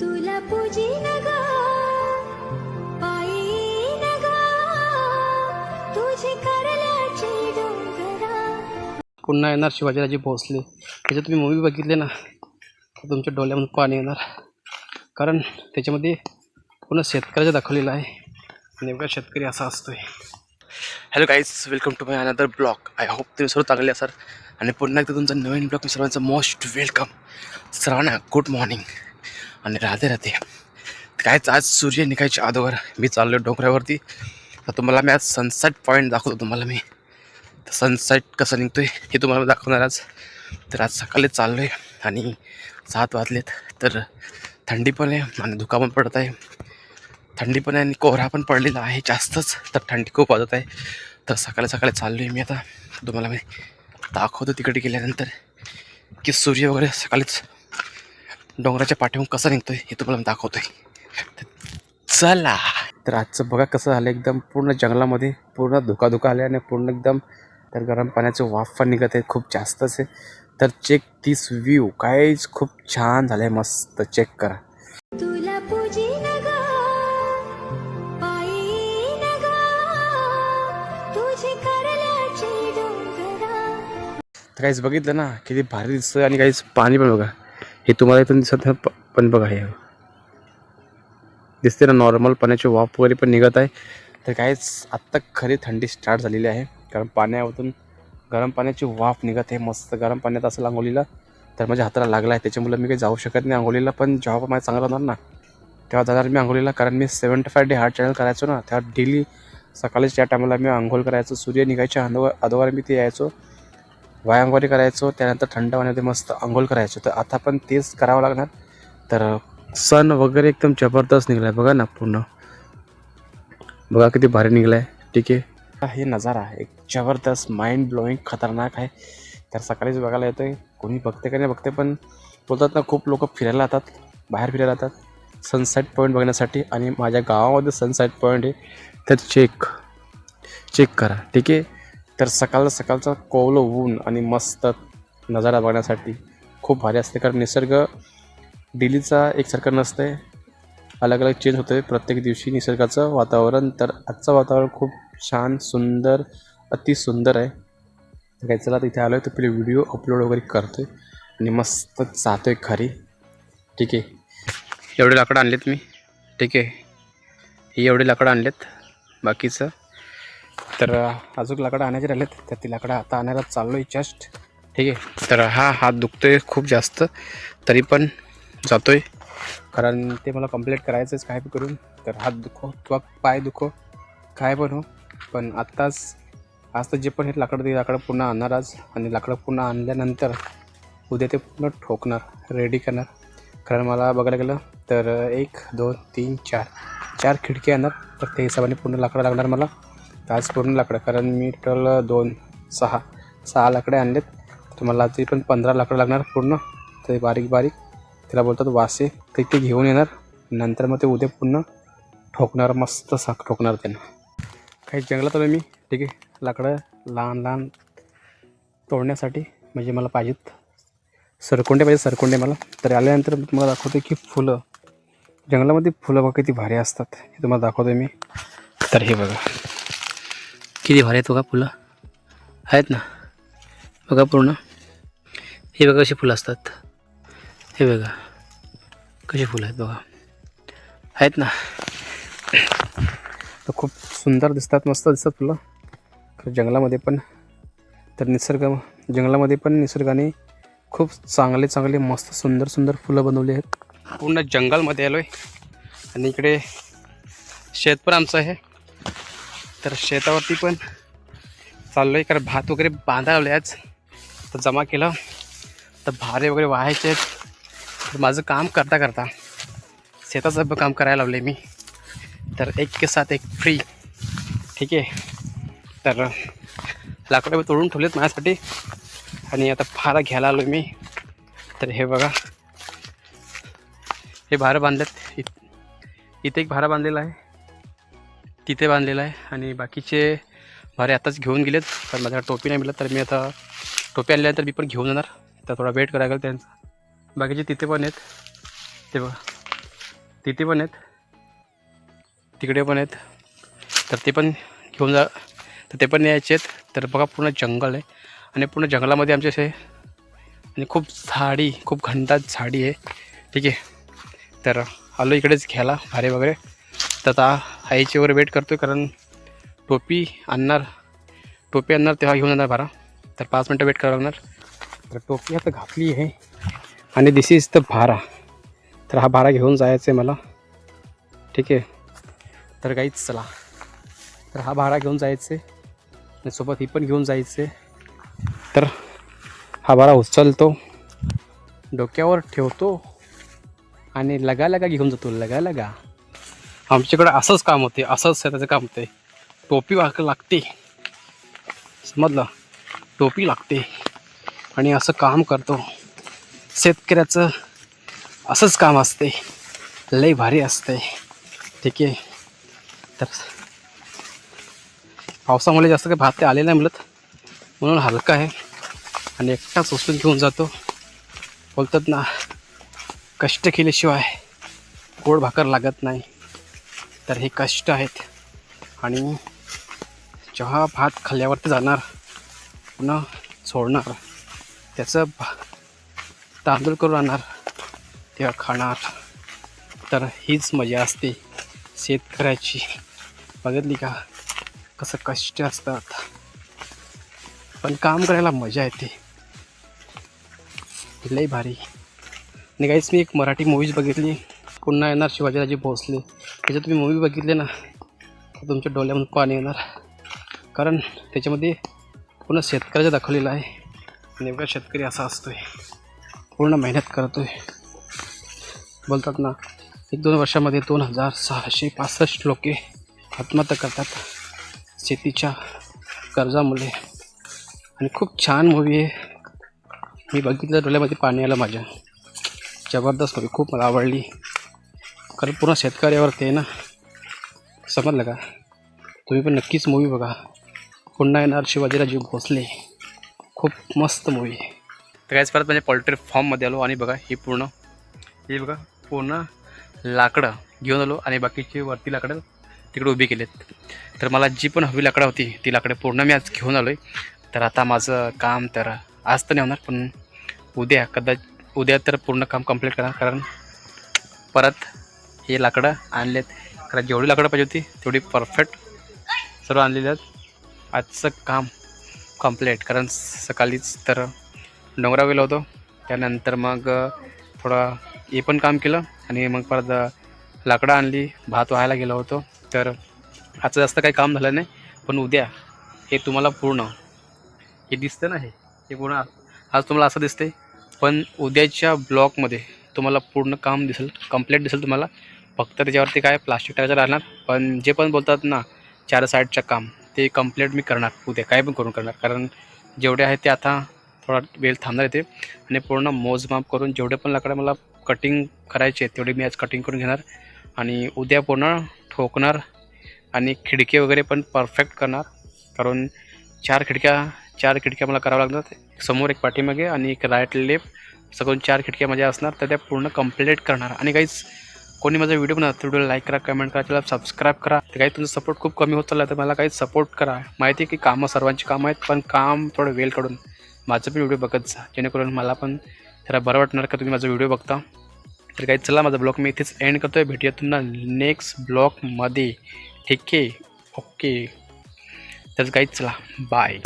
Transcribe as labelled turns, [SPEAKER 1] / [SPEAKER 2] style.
[SPEAKER 1] तुला पूजी नगा पायी नगा तुझी करल्याची डोंगरा.
[SPEAKER 2] पुन्हा येणार शिवाजीराजे भोसले. त्याचे तुम्ही मूवी बघितले ना तर तुमच्या डोळ्यामधून पाणी येणार. कारण त्याच्यामध्ये पूर्ण शेतकऱ्याचं दाखवलेलं आहे. नेमका शेतकरी असा असतोय. Hello guys welcome to my another blog I hope तुम्ही सर्व चांगले असाल. आणि पुन्हा एकदा तुमचा नवीन ब्लॉग मी सर्वांचं मोस्ट वेलकम सर्वांना गुड मॉर्निंग आणि राधे राधे. कायच आज सूर्य निघायच्या अगोदर मी चाललो डोंगरावरती. तर तुम्हाला मी आज सनसेट पॉईंट दाखवतो तुम्हाला मी. तर सनसेट कसं निघतो आहे हे तुम्हाला मी दाखवणार आज. तर आज सकाळी चाललो आहे आणि सात वाजलेत. तर थंडी पण आहे आणि धुका पण पडत आहे. थंडी पण आहे आणि कोहरा पण पडलेला आहे जास्तच. तर थंडी खूप वाजत आहे. तर सकाळी सकाळी चाललो आहे मी आता. तुम्हाला मी दाखवतो तिकडे गेल्यानंतर की सूर्य वगैरे सकाळीच डोंगराच्या पाठीहून कसा निघतो आहे हे तुम्हाला मी दाखवतो आहे चला. तर आजचं बघा कसं झालं एकदम पूर्ण जंगलामध्ये पूर्ण धुका धुका आले आणि पूर्ण एकदम तर गरम पाण्याचे वाफ पण निघत आहे खूप जास्तच आहे. तर चेक दिस व्ह्यू काहीच खूप छान झालं आहे मस्त चेक करा.
[SPEAKER 1] तुला
[SPEAKER 2] तर काहीच बघितलं ना किती भारी दिसतं आणि काहीच पाणी पण बघा. हे तुम्हाला इथून दिसत नाही, प- पण बघा हे. दिसते ना नॉर्मल पाण्याची वाफ वगैरे पण निघत आहे. तर काहीच आत्ता खरी थंडी स्टार्ट झालेली आहे. कारण पाण्यावरून गरम पाण्याची वाफ निघत आहे मस्त गरम पाण्यात असं आंघोळीला तर माझ्या हाताला लागला आहे त्याच्यामुळे मी काही जाऊ शकत नाही आंघोळीला पण जेव्हा पण माझं चांगलं होणार ना तेव्हा जाणार मी आंघोळीला. कारण मी seventy five day hard challenge करायचो ना त्या डेली सकाळीच त्या टायमाला मी आंघोळ करायचो. सूर्य निघायच्या अगोदर अधोवर मी ते यायचो. व्यायाम वगैरे करायचो त्यानंतर थंड पाण्यामध्ये मस्त आंघोळ करायचो. तर आता पण तेच करावं लागणार. तर सण वगैरे एकदम जबरदस्त निघाला आहे बघा ना पूर्ण. बघा किती भारी निघला आहे ठीक आहे. हे नजारा आहे एक जबरदस्त माइंड ब्लोईंग खतरनाक आहे. तर सकाळीच बघायला येतं आहे कोणी बघते का नाही बघते पण बोलतात ना खूप लोक फिरायला जातात. बाहेर फिरायला जातात. सनसेट पॉईंट बघण्यासाठी आणि माझ्या गावामध्ये सनसेट पॉईंट आहे. तर चेक चेक करा. ठीक आहे? तर सकाळ सकाळचं कोवलं ऊन आणि मस्त नजारा बघण्यासाठी खूप भारी असते. कारण निसर्ग डेलीचा एकसारखं नसतं अलग अलग चेंज होते आहे प्रत्येक दिवशी निसर्गाचं वातावरण. तर आजचं वातावरण खूप छान सुंदर अति सुंदर आहे काय चला तिथे आलो आहे तर पहिले व्हिडिओ अपलोड वगैरे करतो आहे आणि मस्त जातो आहे खरी ठीक आहे. एवढे लाकडं आणलेत मी. ठीक आहे. हे एवढे लाकडं आणलेत. बाकीचं तर अजून लाकडं आणायचे राहिलेत. तर ती लाकडं आता आणायला चाललो आहे जस्ट ठीक आहे. तर हा हात दुखतो आहे खूप जास्त. तरी पण जातो आहे कारण ते मला कंप्लीट करायचंच काय करून. तर हात दुखो किंवा पाय दुखो काय पण हो. पण आत्ताच आज तर जे पण हे लाकडं ते लाकडं पुन्हा आणणार आज. आणि लाकडं पुन्हा आणल्यानंतर उद्या ते पूर्ण ठोकणार रेडी करणार. कारण मला बघायला गेलं तर एक दोन तीन चार. चार खिडकी आणणार. तर त्या हिशोबाने पूर्ण लाकडं लागणार मला. आज पूर्ण लाकडं कारण मी टोटल दोन सहा सहा लाकडे आणलेत. तर मला पण पंधरा लाकडं लागणार पूर्ण. ते बारीक बारीक. त्याला बोलतात वासे ते ते घेऊन येणार. नंतर मग ते उद्या पूर्ण ठोकणार मस्त सा ठोकणार त्यांना. काही जंगलात आलो मी. ठीक आहे. लाकडं लहान लहान तोडण्यासाठी म्हणजे मला पाहिजेत. सरकोंडे पाहिजे सरकोंडे मला. तर आल्यानंतर मी तुम्हाला दाखवतो की फुलं. जंगलामध्ये फुलं बघा किती भारी असतात. हे तुम्हाला दाखवतो मी. तर हे बघा. किती भारी आहेत बघा फुलं. आहेत ना. बघा पूर्ण. हे बघा कशी फुलं असतात. हे बघा. कशी फुलं आहेत बघा. आहेत ना. तर खूप सुंदर दिसतात मस्त दिसतात फुलं. तर जंगलामध्ये पण. तर निसर्ग जंगलामध्ये पण निसर्गाने खूप चांगले चांगले मस्त सुंदर सुंदर फुलं बनवली आहेत. पूर्ण जंगलमध्ये आलो आहे आणि इकडे शेत पण आमचं आहे. तर शेतावरती पण चाललो आहे कारण भात वगैरे बांधायला लावले आज. तर जमा केलं. तर भारे वगैरे वाहायचे आहेत. तर माझं काम करता करता शेताचं पण काम करायला लावले मी. तर एक के साथ एक फ्री ठीक आहे? तर लाकडं मी तोडून ठेवलेत माझ्यासाठी. आणि आता फारा घ्यायला आलो मी. तर हे बघा. हे भारं बांधलेत. इथे एक भारा बांधलेला आहे. तिथे बांधलेला आहे आणि बाकीचे भारे आताच घेऊन गेलेत कारण माझ्याकडे टोपी नाही मिळत तर मी आता टोपी आणल्यानंतर मी पण घेऊन येणार तर थोडा वेट करायला त्यांचा. बाकीचे तिथे पण आहेत. ते बघा. तिथे पण आहेत. तिकडे पण आहेत. तर ते पण घेऊन जा. तर ते पण यायचे आहेत. तर बघा पूर्ण जंगल आहे. आणि पूर्ण जंगलामध्ये आमचे असे आणि खूप झाडी खूप घनदाट झाडी आहे. ठीक आहे. तर आलो इकडेच घ्यायला भारे वगैरे. तर आता आईची वगैरे वेट करतो कारण टोपी आणणार टोपी आणणार तेव्हा घेऊन येणार बारा. तर पाच मिनटं वेट करावं लागणार. तर टोपी आता घातली आहे. आणि दिस इज द भारा तर हा भारा घेऊन जायचं आहे मला. ठीक आहे. तर काहीच चला. तर हा भारा घेऊन जायचं आहे आणि सोबत ही पण घेऊन जायचं आहे तर हा भारा उचलतो. डोक्यावर ठेवतो. आणि लगा लगा घेऊन जातो. लगा लगा आमच्याकडे असंच काम होते असंच शेताचं काम होते. टोपी वाक लागते. समजलं? टोपी लागते. आणि असं काम करतो. शेतकऱ्याचं असंच काम असते. लई भारी असते. ठीक आहे. तर पावसामुळे जास्त काही भात ते आले नाही मिळत म्हणून हलका आहे. आणि एकटाच उचलून घेऊन जातो. बोलतात ना कष्ट केल्याशिवाय गोड भाकर लागत नाही. तर हे कष्ट आहेत. आणि जेव्हा भात खाल्ल्यावरती जाणार पुन्हा सोडणार त्याचं भा तांदूळ करून आणणार तेव्हा खाणार. तर हीच मजा असते शेतकऱ्याची. बघितली का? कसं कष्ट असतात. पण काम करायला मजा येते. लई भारी. आणि काहीच मी एक मराठी मूवीज बघितली. पुन्हा येणार शिवाजीराजे भोसले. त्याच्यात तुम्ही मूवी बघितले ना तर तुमच्या डोळ्यामध्ये पाणी येणार. कारण त्याच्यामध्ये पूर्ण शेतकऱ्याचं दाखवलेलं आहे. नेमका शेतकरी असा असतो आहे पूर्ण मेहनत करतो आहे बोलतात ना एक दोन वर्षामध्ये दोन हजार सहाशे पासष्ट लोके आत्महत्या करतात. शेतीच्या कर्जामुळे. आणि खूप छान मूवी आहे. मी बघितलं डोळ्यामध्ये पाणी आलं माझ्या. जबरदस्त मूवी खूप मला आवडली. कारण पूर्ण शेतकऱ्यावरती आहे ना? समजलं का तुम्ही पण नक्कीच मूवी बघा पुन्हा येणार शिवाजीराजे भोसले खूप मस्त मूवी तर काहीच परत म्हणजे पोल्ट्री फॉर्ममध्ये आलो आणि बघा ही पूर्ण ही बघा पूर्ण लाकडं घेऊन आलो आणि बाकीची वरती लाकडं तिकडे उभी केलेत. तर मला जी पण हवी लाकडं होती ती लाकडं पूर्ण मी आज घेऊन आलो आहे तर आता माझं काम तर आज तर नाही होणार पण उद्या कदाच उद्या तर पूर्ण काम कंप्लीट करणार कारण परत हे लाकडं आणलेत. कारण जेवढी लाकडं पाहिजे होती तेवढी परफेक्ट सर्व आणलेली आहेत. आजचं काम कंप्लीट कारण सकाळीच तर डोंगरा गेलो होतो. त्यानंतर मग थोडं हे पण काम केलं आणि मग परत लाकडं आणली भात व्हायला गेलो होतो. तर आजचं जास्त काही काम झालं नाही पण उद्या हे तुम्हाला पूर्ण हे दिसतं ना हे? हे पूर्ण आज तुम्हाला असं दिसते पण उद्याच्या ब्लॉकमध्ये तुम्हाला पूर्ण काम दिसेल कंप्लीट दिसेल तुम्हाला. फक्त त्याच्यावरती काय प्लास्टिक टाकायचं राहणार पण जे पण बोलतात ना चार साईडचं काम ते कंप्लीट मी करणार उद्या काय पण करून करणार. कारण जेवढे आहे ते आता थोडा वेळ थांबणार येते आणि पूर्ण मोजमाप करून जेवढे पण लाकडं मला कटिंग करायचे तेवढे मी आज कटिंग करून घेणार. आणि उद्या पूर्ण ठोकणार आणि खिडकी वगैरे पण परफेक्ट करणार. कारण चार खिडक्या चार खिडक्या मला कराव्या लागणार. समोर एक पाठीमागे आणि एक राईट लेफ्ट सगळून चार खिडक्या माझ्या असणार तर त्या पूर्ण कंप्लीट करणार. आणि काहीच कोणी माझा व्हिडिओ बनवत तर व्हिडिओला लाईक करा कमेंट करा त्याला सबस्क्राईब करा. तर काही तुमचा सपोर्ट खूप कमी होत चालला तर मला काही सपोर्ट करा. माहिती आहे की कामं सर्वांची कामं आहेत पण काम थोडं वेळ काढून माझं पण व्हिडिओ बघत जा. जेणेकरून मला पण जरा बरं वाटणार का तुम्ही माझा व्हिडिओ बघता. तर काही चला माझा ब्लॉग मी इथेच एंड करतो आहे भेटूया तुम्हाला नेक्स्ट ब्लॉगमध्ये ठीक आहे ओके तर काहीच चला. बाय